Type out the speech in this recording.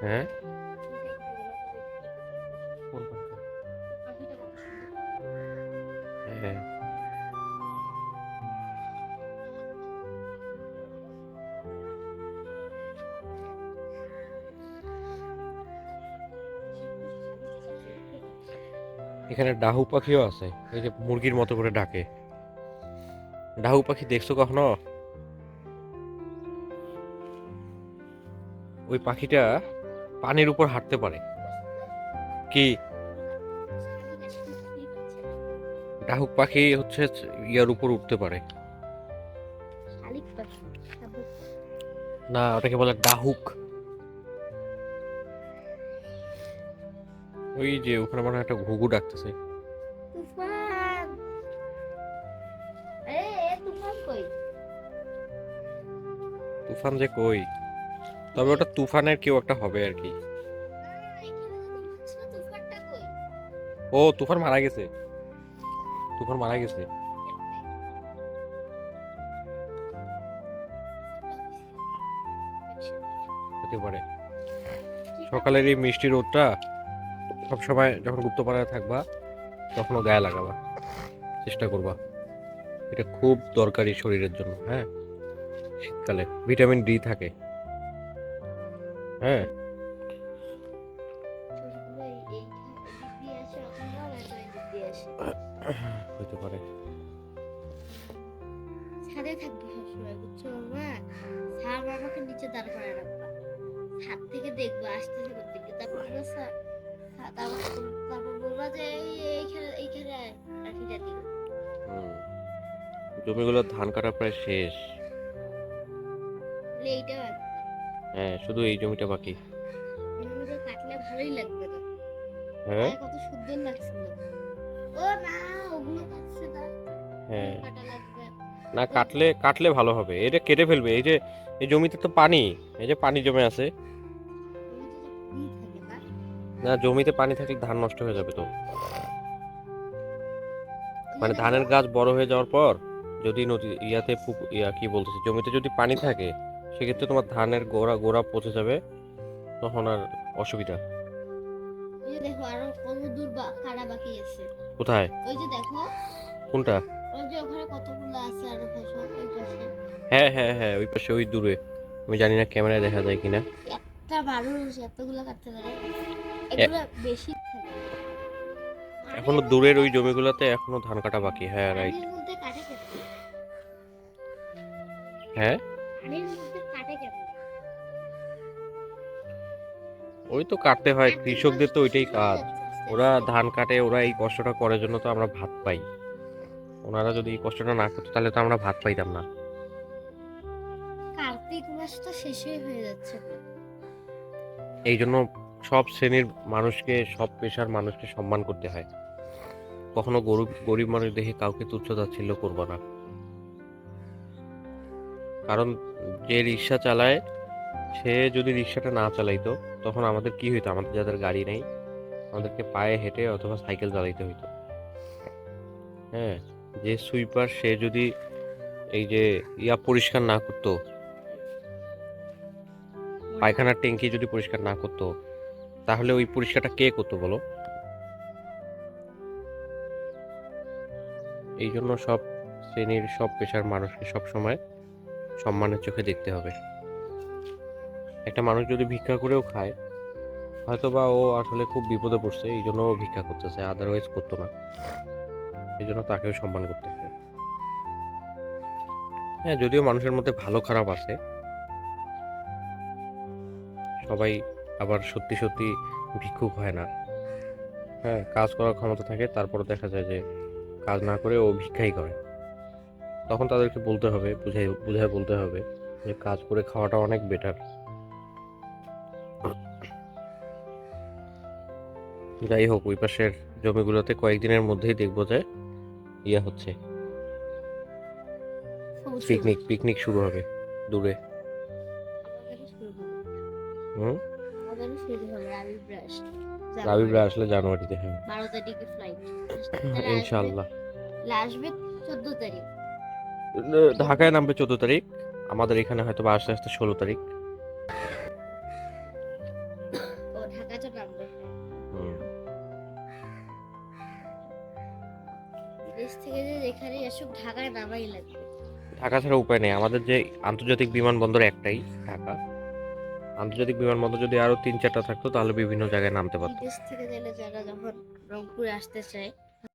হ্যাঁ? হ্যাঁ। এখানে ডাহু পাখিও আছে। এই যে মুরগির মতো করে ডাকে। ডাহু পাখি দেখছ কখনো? ওই পাখিটা পানির উপর হাঁটতে পারে। কি? ডাহুক পাখি হচ্ছে ইয়ার উপর উঠতে পারে। না ওটাকে বলে ডাহুক। ওই যে ওখানে মনে হয় একটা ঘুঘু ডাকতেছে। তুফান যে কই? তবে ওটা তুফানের কেউ একটা হবে আর কি। ও, তুফান মারা গেছে। তুফান মারা গেছে। হতে পারে। সকালের এই মিষ্টি রোদটা সবসময় যখন গুপ্ত গুপ্তপাড়ায় থাকবা তখনও গায়ে লাগাবা। চেষ্টা করবা। এটা খুব দরকারি শরীরের জন্য হ্যাঁ? শীতকালে ভিটামিন ডি থাকে। আসে। হতে পারে ছাদে থাকবে সবসময় বুঝছ মামা স্যার আমাকে নিচে দাঁড় করে রাখবা ছাদ থেকে দেখবা আসতেছে কোথেকে তারপর বলবা, "স্যার, স্যার", তারপর তারপর বলবা যে এই এইখানে এইখানে রাখিটা দিও হুম। জমিগুলোর ধান কাটা প্রায় শেষ এইটা। হ্যাঁ শুধু এই জমিটা বাকি। কাটলে ভালোই লাগবে না হ্যাঁ? কত সুন্দর লাগছিল ও না ওগুলো কাটছে না হ্যাঁ। না কাটলে কাটলে ভালো হবে। এটা কেটে ফেলবে এই যে এই জমিতে তো পানি এই যে পানি জমে আছে। না। জমিতে পানি থাকলে ধান নষ্ট হয়ে যাবে তো। মানে ধানের গাছ বড় হয়ে যাওয়ার পর যদি নদী ইয়াতে ইয়া কি বলতেছি জমিতে যদি পানি থাকে সেক্ষেত্রে তোমার ধানের গোড়া গোড়া পচে যাবে তখন আর অসুবিধা। ওই দেখো আরও কত দূর বা- কাটা বাকি আছে। কোথায়? ওই যে দেখো। কোনটা? ওই যে ওখানে কতগুলো আছে আরও ফসল ওই পাশে। হ্যাঁ হ্যাঁ হ্যাঁ ওই পাশে ওই দূরে। আমি জানি না ক্যামেরায় দেখা যায় কিনা। একটা মানুষ এতগুলো কাটতে পারে। এগুলো বেশি থাকে। এখনও দূরের ওই জমিগুলোতে এখনও ধান কাটা বাকি হ্যাঁ রাইট হ্যাঁ? কাটে ওই তো কাটতে হয় কৃষকদের তো ওইটাই কাজ। ওরা ধান কাটে ওরা এই কষ্টটা করার জন্য তো আমরা ভাত পাই। ওনারা যদি এই কষ্টটা না করতো তাহলে তো আমরা ভাত পাইতাম না। কার্তিক মাস তো শেষই হয়ে যাচ্ছে। এই জন্য সব শ্রেণির মানুষকে সব পেশার মানুষকে সম্মান করতে হয়। কখনো গরিব গরিব মানুষ দেখে কাউকে তুচ্ছ তাচ্ছিল্য করব না। কারণ যে রিক্সা চালায়, সে যদি রিক্সাটা না চালাইতো, তখন আমাদের কি হইতো? আমাদের যাদের গাড়ি নেই, আমাদেরকে পায়ে হেঁটে অথবা সাইকেল চালাইতে হইতো। হ্যাঁ যে সুইপার সে যদি এই যে ইয়া পরিষ্কার না করতো, পায়খানার ট্যাঙ্কি যদি পরিষ্কার না করতো, তাহলে ওই পরিষ্কারটা কে করতো বলো? এই জন্য সব শ্রেণির, সব পেশার মানুষকে সব সময় সম্মানের চোখে দেখতে হবে। একটা মানুষ যদি ভিক্ষা করেও খায় হয়তো বা ও আসলে খুব বিপদে পড়ছে, এই জন্য ও ভিক্ষা করতেছে আদারওয়াইজ করতো না। এই জন্য তাকেও সম্মান করতে হবে। হ্যাঁ যদিও মানুষের মধ্যে ভালো খারাপ আছে, সবাই আবার সত্যি সত্যি ভিক্ষুক হয় না। হ্যাঁ কাজ করার ক্ষমতা থাকে তারপর দেখা যায় যে কাজ না করে ও ভিক্ষাই করে। তখন তাদেরকে বলতে হবে বুঝাই বুঝাই বলতে হবে যে কাজ করে খাওয়াটা অনেক বেটার যাই হোক ওই পাশের জমিগুলোতে কয়েকদিনের মধ্যেই দেখব যে ইয়া হচ্ছে। পিকনিক পিকনিক শুরু হবে দূরে। হুম? রাবিবরা আসলে জানুয়ারিতে হ্যাঁ। বারো তারিখে ফ্লাইট ইনশাল্লাহ আসবে চোদ্দ তারিখ। ঢাকায় নামবে চোদ্দ তারিখ আমাদের এখানে হয়তো বা আসতে আসতে ষোলো তারিখ। হ্যাঁ। ঢাকা ছাড়া উপায় নেই। আমাদের যে আন্তর্জাতিক বিমানবন্দর একটাই ঢাকা। আন্তর্জাতিক বিমানবন্দর যদি আরও তিন চারটা থাকতো তাহলে বিভিন্ন জায়গায় নামতে পারতো। দেশ থেকে যারা যখন রংপুরে আসতে চায়